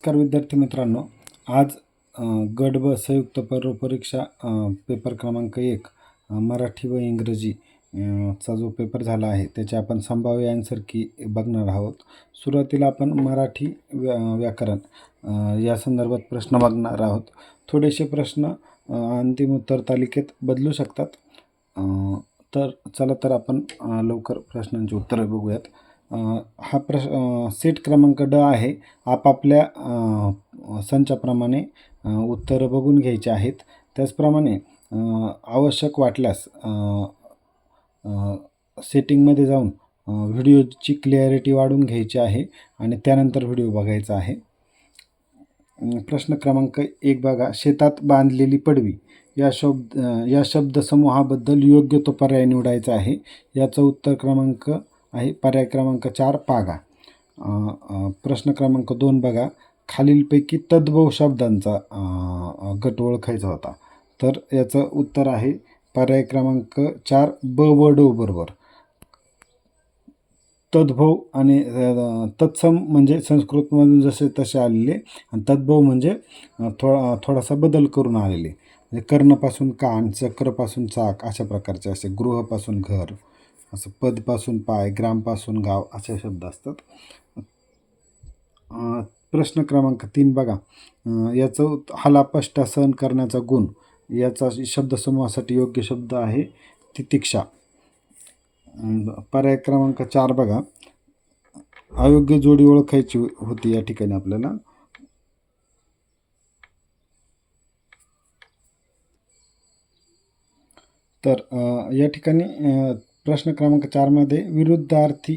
नमस्कार विद्यार्थी मित्रांनो. आज गड गट ब संयुक्त पर्व परीक्षा पेपर क्रमांक एक मराठी व इंग्रजी चा जो पेपर झाला आहे त्याचे आपण संभाव्य आन्सर की बघणार आहोत. सुरुवातीला आपण मराठी व्या व्याकरण या संदर्भात प्रश्न बघणार आहोत. थोडेसे प्रश्न अंतिम उत्तर तालिकेत बदलू शकतात. तर चला तर आपण लवकर प्रश्नांची उत्तरं बघूयात. हा प्रश सीट सेट क्रमांक ड आहे. आपापल्या संचाप्रमाणे उत्तरं बघून घ्यायची आहेत. त्याचप्रमाणे आवश्यक वाटल्यास सेटिंगमध्ये जाऊन व्हिडिओची क्लिअरिटी वाढवून घ्यायची आहे आणि त्यानंतर व्हिडिओ बघायचा आहे. प्रश्न क्रमांक एक बघा. शेतात बांधलेली पडवी. या शब्द या शब्दसमूहाबद्दल योग्य तो पर्याय निवडायचा आहे. याचं उत्तर क्रमांक आहे. पर्याय क्रमांक चार पागा. प्रश्न क्रमांक दोन बघा. खालीलपैकी तद्भव शब्दांचा गट ओळखायचा होता. तर याचं उत्तर आहे पर्याय क्रमांक चार ब व डो बरोबर. तद्भव आणि तत्सम म्हणजे संस्कृतमधून जसे तसे आलेले आणि तद्भव म्हणजे थोडा थोडासा बदल करून आलेले. म्हणजे कर्णपासून कान चक्रपासून चाक अशा प्रकारचे असे गृहपासून घर असं पदपासून पाय ग्रामपासून गाव असे शब्द असतात. प्रश्न क्रमांक तीन बघा. याचं हलापष्टा सहन करण्याचा गुण. याचा शब्दसमूहासाठी योग्य शब्द आहे तितिक्षा पर्याय क्रमांक चार बघा. अयोग्य जोडी ओळखायची होती या ठिकाणी आपल्याला. तर या ठिकाणी प्रश्न क्रमांक चारमध्ये विरुद्धार्थी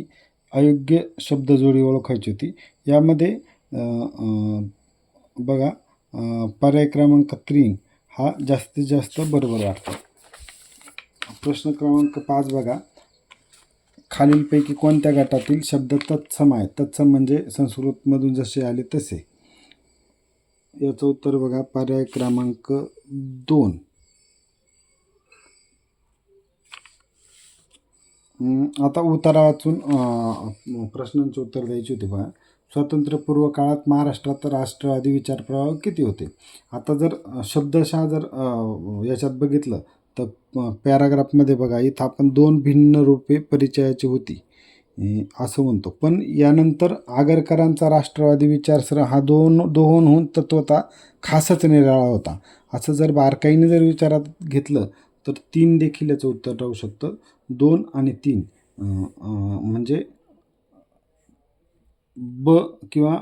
अयोग्य शब्द जोडी ओळखायची होती. यामध्ये बघा पर्याय क्रमांक तीन हा जास्तीत जास्त बरोबर वाटतो. प्रश्न क्रमांक पाच बघा. खालीलपैकी कोणत्या गटातील शब्द तत्सम आहेत? तत्सम म्हणजे संस्कृतमधून जसे आले तसे. याचं उत्तर बघा. पर्याय क्रमांक दोन. आता उतारा वाचून प्रश्नांचे उत्तर द्यायची होती बघा. स्वातंत्र्यपूर्व काळात महाराष्ट्रात राष्ट्रवादी विचारप्रवाह किती होते? आता जर शब्दशः जर याच्यात बघितलं तर पॅराग्राफमध्ये बघा इथं आपण दोन भिन्न रूपे परिचयाची होती. असं म्हणतो. पण यानंतर आगरकरांचा राष्ट्रवादी विचारसर हा दोन दोहोंहून तत्वता खासच निराळा होता. असं जर बारकाईने जर विचारात घेतलं तर तीन देखील याचं उत्तर राहू शकतं. दोन आणि तीन. म्हणजे ब किंवा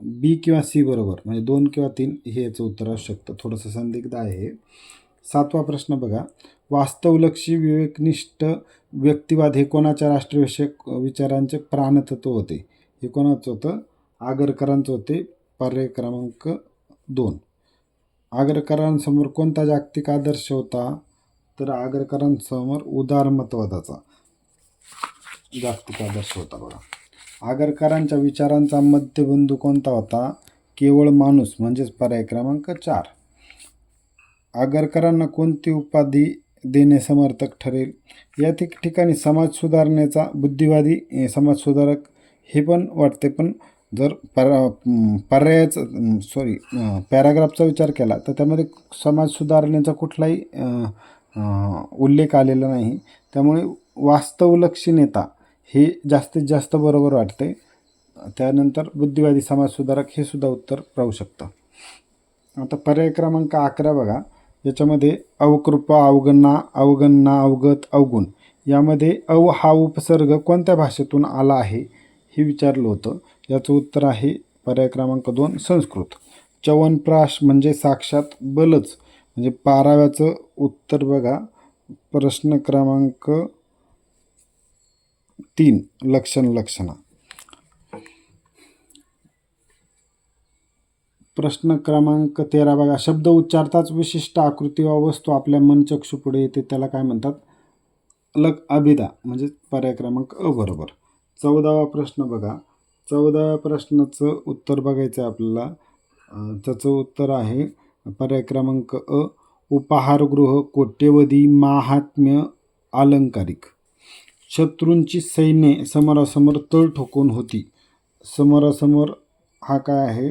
बी किंवा सी बरोबर. म्हणजे दोन किंवा तीन हे याचं उत्तर असू शकतं. थोडंसं संदिग्ध आहे. हे. सातवा प्रश्न बघा. वास्तवलक्षी विवेकनिष्ठ व्यक्तिवाद हे कोणाच्या राष्ट्रविषयक विचारांचे प्राणतत्व होते? हे कोणाचं होतं? आगरकरांचं होते. पर्याय क्रमांक दोन. आगरकरांसमोर कोणता जागतिक आदर्श होता? तर आगरकरांसमोर उदारमतवादाचा जागतिक आदर्श होता बघा. आगरकरांच्या विचारांचा मध्यबिंदू कोणता होता? केवळ माणूस म्हणजेच पर्याय क्रमांक चार. आगरकरांना कोणती उपाधी देणे समर्थक ठरेल? या ठिकाणी समाज सुधारणेचा बुद्धिवादी समाज सुधारक हे पण वाटते पण जर पर पर्यायाचा पर्यायाचं सॉरी पॅराग्राफचा विचार केला तर त्यामध्ये समाज सुधारणेचा कुठलाही उल्लेख आलेला नाही. त्यामुळे वास्तवलक्षी नेता हे जास्तीत जास्त बरोबर वाटते. त्यानंतर बुद्धिवादी समाज सुधारक हे सुद्धा उत्तर राहू शकतं. आता पर्याय क्रमांक अकरा बघा. याच्यामध्ये अवकृपा अवगणना अवगणना अवगत अवगुण यामध्ये अव हा उपसर्ग कोणत्या भाषेतून आला आहे हे विचारलं होतं. याचं उत्तर आहे पर्याय क्रमांक दोन संस्कृत. च्यवनप्राश म्हणजे साक्षात बलच. म्हणजे बाराव्याचं उत्तर बघा. प्रश्न क्रमांक तीन लक्षण लक्षणा. प्रश्न क्रमांक तेरा बघा. शब्द उच्चारताच विशिष्ट आकृती वा वस्तू आपल्या मनचक्षुपुढे येते त्याला काय म्हणतात? लग अभिदा म्हणजे पर्याय क्रमांक अ बरोबर. चौदावा प्रश्न बघा. चौदाव्या प्रश्नाचं उत्तर बघायचं आहे आपल्याला त्याचं उत्तर आहे पर्याय क्रमांक अ उपाहारगृह कोट्यवधी माहात्म्य अलंकारिक. शत्रूंची सैन्ये समोरासमोर तळ ठोकून होती. समोरासमोर हा काय आहे?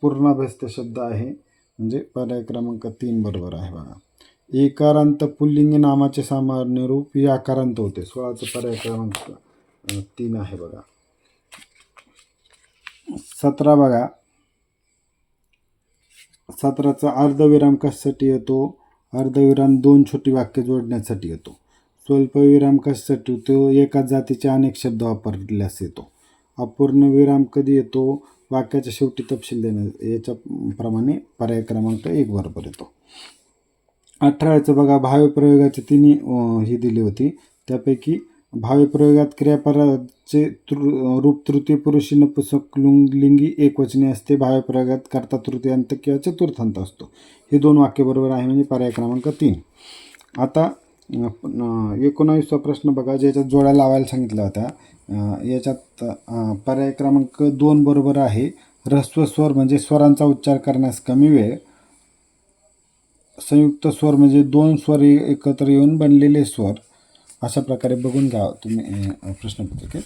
पूर्णाभ्यस्त शब्द आहे. म्हणजे पर्याय क्रमांक तीन बरोबर आहे बघा. एकारांत पुल्लिंगी नामाचे सामान्य रूप याकारांत होते. सोळाचं पर्याय क्रमांक तीन आहे बघा. सतरा बघा. सत्राचा अर्धविराम कशासाठी येतो? अर्धविराम दोन छोटी वाक्य जोडण्यासाठी येतो. स्वल्पविराम कशासाठी येतो एकाच जातीचे अनेक शब्द वापरल्यास येतो. अपूर्ण विराम कधी येतो? वाक्याच्या शेवटी तपशील देण्या याच्याप्रमाणे पर्याय क्रमांक एक बरोबर येतो. अठराचं बघा भाव्य प्रयोगाचे तिन्ही ही दिली होती. त्यापैकी भाव्य क्रियापराचे क्रियापदाचे तृ रूप तृतीय पुरुषी नपुसक लुंग लिंगी एकवचनी असते. भाव्य कर्ता करता तृतीयांत किंवा चतुर्थांत असतो. हे दोन वाक्य बरोबर आहे म्हणजे पर्याय क्रमांक तीन. आता एकोणावीसवा प्रश्न बघा ज्याच्यात जोड्या लावायला सांगितल्या होत्या. याच्यात पर्याय क्रमांक दोन बरोबर आहे. ह्रस्व स्वर म्हणजे स्वरांचा उच्चार करण्यास कमी वेळ. संयुक्त स्वर म्हणजे दोन स्वर एकत्र येऊन बनलेले स्वर. अशा प्रकारे बघून घ्या तुम्ही प्रश्नपत्रिके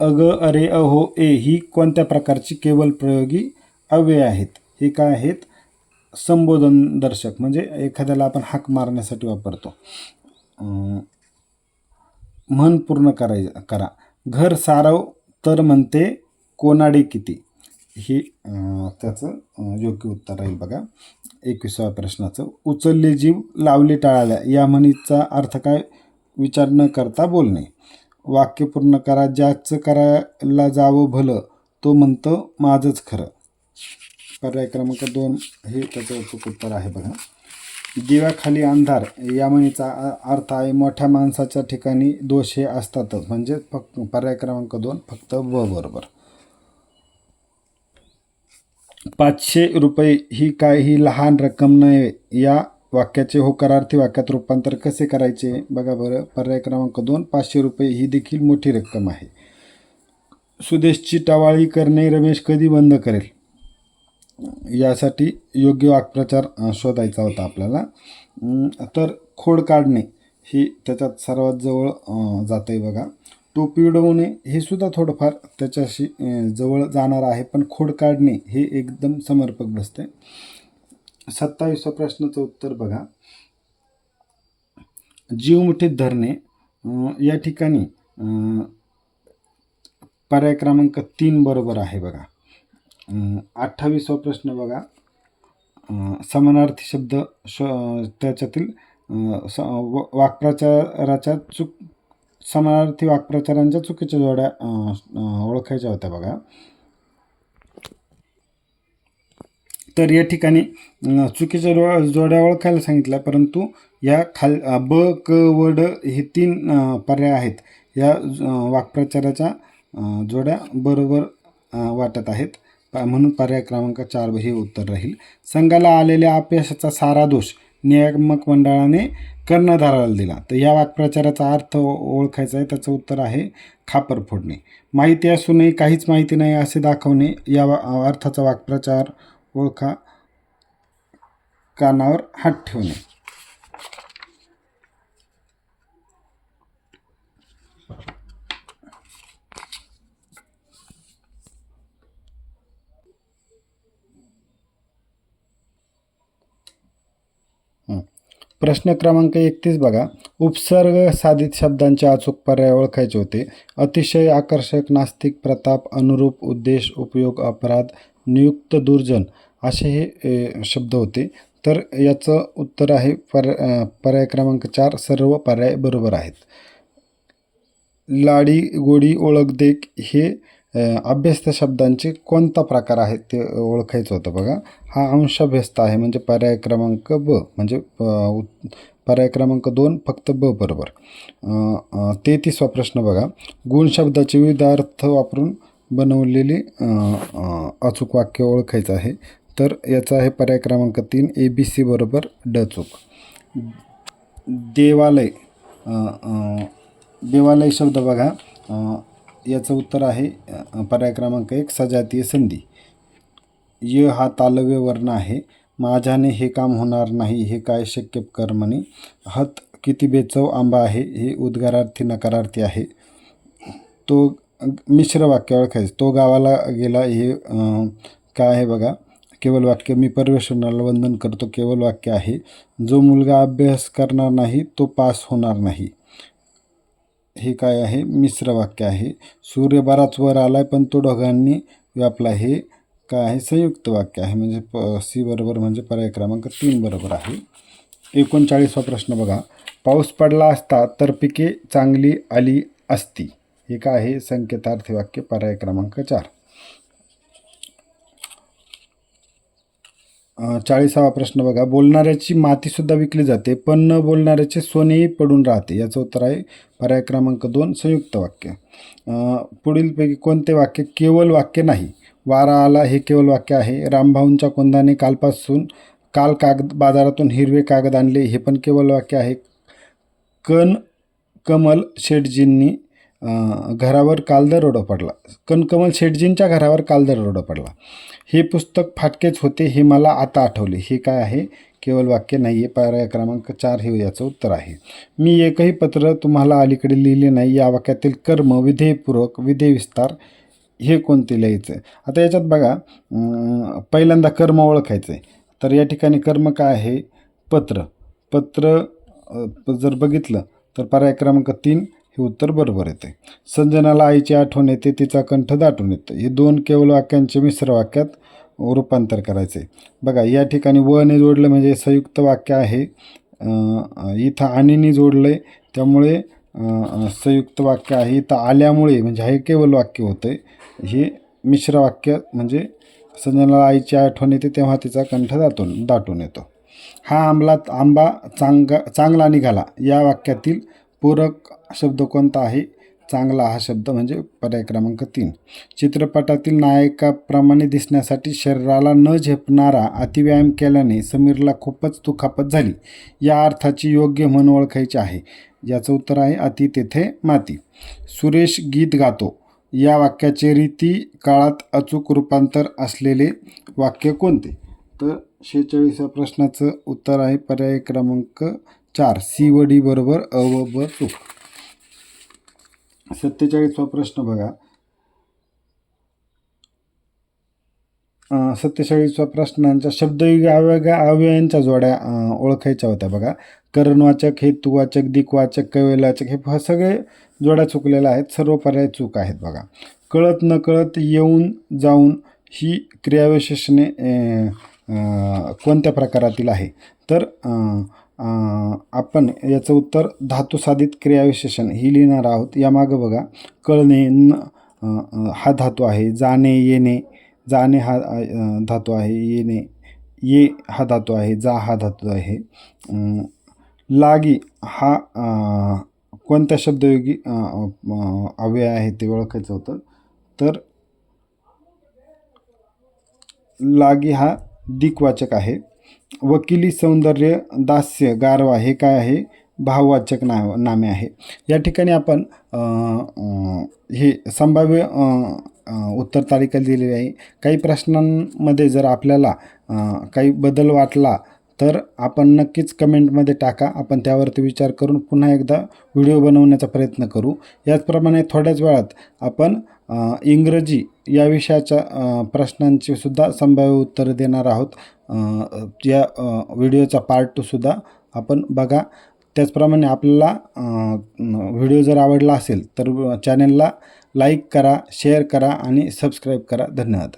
अग अरे अहो ए ही कोणत्या प्रकारची केवल प्रयोगी अव्यय आहेत? हे काय आहेत? संबोधन दर्शक म्हणजे एखाद्याला आपण हाक मारण्यासाठी वापरतो. म्हण पूर्ण कराय करा. घर सारव तर म्हणते कोणाडे किती? हे त्याचं योग्य उत्तर राहील बघा. एकविसाव्या प्रश्नाचं उचलले जीव लावले टाळाल्या. या म्हणीचा अर्थ काय? विचार न करता बोलणे. वाक्य पूर्ण करा ज्याचं करायला जावं भलं तो म्हणतं माझंच खरं. पर्याय क्रमांक दोन हे त्याचं अचूक उत्तर आहे बघा. दिव्याखाली अंधार या म्हणीचा अर्थ आहे मोठ्या माणसाच्या ठिकाणी दोष हे असतातच. म्हणजे फक्त पर्याय क्रमांक दोन फक्त ब बरोबर. पाचशे रुपये ही काही लहान रक्कम नव्हे या वाक्याचे होकारार्थी वाक्यात रूपांतर कसे करायचे? बघा बरं. पर्याय क्रमांक दोन पाचशे रुपये ही देखील मोठी रक्कम आहे. सुदेशची टवाळी करणे रमेश कधी बंद करेल? यासाठी योग्य वाक्प्रचार शोधायचा होता आपल्याला. तर खोड काढणे ही त्याच्यात सर्वात जवळ जातं आहे बघा. टोपी उडवणे हे सुद्धा थोडंफार त्याच्याशी जवळ जाणार आहे पण खोड काढणे हे एकदम समर्पक बसते सत्तावीसवा प्रश्नाचं उत्तर बघा. जीवमुठीत धरणे या ठिकाणी पर्याय क्रमांक तीन बरोबर आहे बघा. अठ्ठावीसवा प्रश्न बघा. समानार्थी शब्द श त्याच्यातील स व- वाक्प्रचाराच्या चूक समानार्थी वाक्प्रचारांच्या चुकीच्या जोड्या ओळखायच्या होत्या बघा. तर या ठिकाणी चुकीच्या जो जोड्या ओळखायला सांगितल्या परंतु या खाल ब क व ड हे तीन पर्याय आहेत. या वाक्प्रचाराच्या जोड्या बरोबर वाटत आहेत. म्हणून पर्याय क्रमांक चार हे उत्तर राहील. संघाला आलेल्या अपयशाचा सारा दोष नियामक मंडळाने कर्णधाराला दिला. तर या वाक्प्रचाराचा अर्थ ओळखायचा आहे. त्याचं उत्तर आहे खापर फोडणे. माहिती असूनही काहीच माहिती नाही असे दाखवणे या वा- अर्थाचा वाक्प्रचार ओळखा. कानावर हात ठेवणे प्रश्न क्रमांक एकतीस बघा. उपसर्ग साधित शब्दांचे अचूक पर्याय ओळखायचे होते. अतिशय आकर्षक नास्तिक प्रताप अनुरूप उद्देश उपयोग अपराध नियुक्त दुर्जन. असे हे शब्द होते. तर याचं उत्तर आहे पर पर्याय क्रमांक चार सर्व पर्याय बरोबर आहेत. लाडी गोडी ओळख देख हे अभ्यस्त शब्दांचे कोणता प्रकार आहे ते ओळखायचं होतं बघा. हा अंशाभ्यस्त आहे म्हणजे पर्याय क्रमांक ब म्हणजे उत- पर्याय क्रमांक दोन फक्त ब बरोबर. तेहतीसवा प्रश्न बघा. गुण शब्दाचे विविध अर्थ वापरून बनवलेली अचूक वाक्य ओळखायचं आहे. तर याचा आहे पर्याय क्रमांक तीन ए बी सी बरोबर ड चूक. देवालय देवालय शब्द बघा. याचं उत्तर आहे पर्याय क्रमांक एक सजातीय संधी. य हा तालव्य वर्ण आहे. माझ्याने हे काम होणार नाही हे काय शक्य कर हत किती बेचव आंबा आहे हे उद्गारार्थी नकारार्थी आहे. तो मिश्र वाक्य ओळखायचं. तो गावाला गेला हे काय आहे बघा? केवळ वाक्य मी परमेश्वराला वंदन करतो केवळ वाक्य आहे. जो मुलगा अभ्यास करणार नाही तो पास होणार नाही. हे काय आहे? मिश्र वाक्य आहे. सूर्य बराच वर आला आहे पण तो ढोघांनी व्यापला हे काय आहे? संयुक्त वाक्य आहे. म्हणजे प सी बरोबर म्हणजे पर्याय क्रमांक तीन बरोबर आहे. एकोणचाळीसवा प्रश्न बघा. पाऊस पडला असता तर पिके चांगली आली असती. हे काय आहे? संकेतार्थ वाक्य पर्याय क्रमांक चार. चाळीसावा प्रश्न बघा. बोलणाऱ्याची मातीसुद्धा विकली जाते पण न बोलणाऱ्याचे सोनेही पडून राहते. याचं उत्तर आहे पर्याय क्रमांक दोन संयुक्त वाक्य. पुढीलपैकी कोणते वाक्य केवळ वाक्य नाही? वारा आला हे केवळ वाक्य आहे. रामभाऊंच्या कोंदाने कालपासून काल कागद बाजारातून हिरवे कागद आणले हे पण केवळ वाक्य आहे. कन कमल शेठजींनी घरावर कालदर दरोडा पडला. कणकमल शेटजींच्या घरावर कालदर दरोडा पडला. हे पुस्तक फाटकेच होते हे मला आता आठवले. हे काय आहे? केवळ वाक्य नाही आहे पर्याय क्रमांक चार हे याचं उत्तर आहे. मी एकही पत्र तुम्हाला अलीकडे लिहिले नाही. या वाक्यातील कर्म विधेयपूर्वक विधेय विस्तार हे कोणते लिहायचं आहे आता याच्यात बघा पहिल्यांदा कर्म ओळखायचं आहे तर या ठिकाणी कर्म काय आहे? पत्र. पत्र जर बघितलं तर पर्याय क्रमांक तीन हे उत्तर बरोबर येते. संजनाला आईची आठवण येते तिचा कंठ दाटून येतं. हे दोन केवळ वाक्यांचे मिश्र वाक्यात रूपांतर करायचे. बघा या ठिकाणी वने जोडलं म्हणजे संयुक्त वाक्य आहे. इथं आणीने जोडलं आहे त्यामुळे संयुक्त वाक्य आहे. इथं आल्यामुळे म्हणजे हे केवळ वाक्य होतं हे मिश्र वाक्य म्हणजे संजनाला आईची आठवण येते तेव्हा तिचा कंठ दाटून दाटून येतो. हा आंबला आंबा चांग चांगला निघाला. या वाक्यातील पूरक शब्द कोणता आहे चांगला हा शब्द म्हणजे पर्याय क्रमांक तीन. चित्रपटातील नायकाप्रमाणे दिसण्यासाठी शरीराला न झेपणारा अतिव्यायाम केल्याने समीरला खूपच दुखापत झाली. या अर्थाची योग्य म्हणून ओळखायची आहे. याचं उत्तर आहे अति तेथे माती. सुरेश गीत गातो. या वाक्याचे रीती काळात अचूक रूपांतर असलेले वाक्य कोणते? तर शेहेचाळीसा प्रश्नाचं उत्तर आहे पर्याय क्रमांक चार सी व डी बरोबर अ व ब चूक. सत्तेचाळीसवा प्रश्न बघा. अं, सत्तेचाळीसवा प्रश्नांच्या शब्दयुग अव्यय अव्ययांच्या जोड्या ओळखायच्या होत्या बघा. करणवाचक हेतुवाचक दिक्वाचक कैवल्याचक हे सगळे जोड्या चुकलेल्या आहेत. सर्व पर्याय चूक आहेत बघा. कळत न कळत येऊन जाऊन ही क्रियाविशेषणे कोणत्या प्रकारातील आहे? तर आपण याचं उत्तर धातुसाधित क्रियाविशेषण ही लिहिणार आहोत. यामागं बघा कळणे न हा धातू आहे जाणे येणे जाणे हा धातू आहे येणे ये हा धातू आहे जा हा धातू आहे. लागी हा कोणत्या शब्दयोगी अव्यय आहे ते ओळखायचं होतं. तर लागी हा दिक्वाचक आहे. वकिली सौंदर्य दास्य गारवा हे काय आहे? भाववाचक नाव नामे आहे. या ठिकाणी आपण हे संभाव्य उत्तर तालिका दिलेली आहे. काही प्रश्नांमध्ये जर आपल्याला काही बदल वाटला तर आपण नक्कीच कमेंटमध्ये टाका. आपण त्यावरती विचार करून पुन्हा एकदा व्हिडिओ बनवण्याचा प्रयत्न करू. याचप्रमाणे थोड्याच वेळात आपण इंग्रजी या विषयाच्या प्रश्नांची सुद्धा संभाव्य उत्तरं देणार आहोत. या व्हिडिओचा पार्ट टूसुद्धा आपण बघा. त्याचप्रमाणे आपल्याला व्हिडिओ जर आवडला असेल तर चॅनलला लाईक करा शेअर करा आणि सबस्क्राईब करा. धन्यवाद.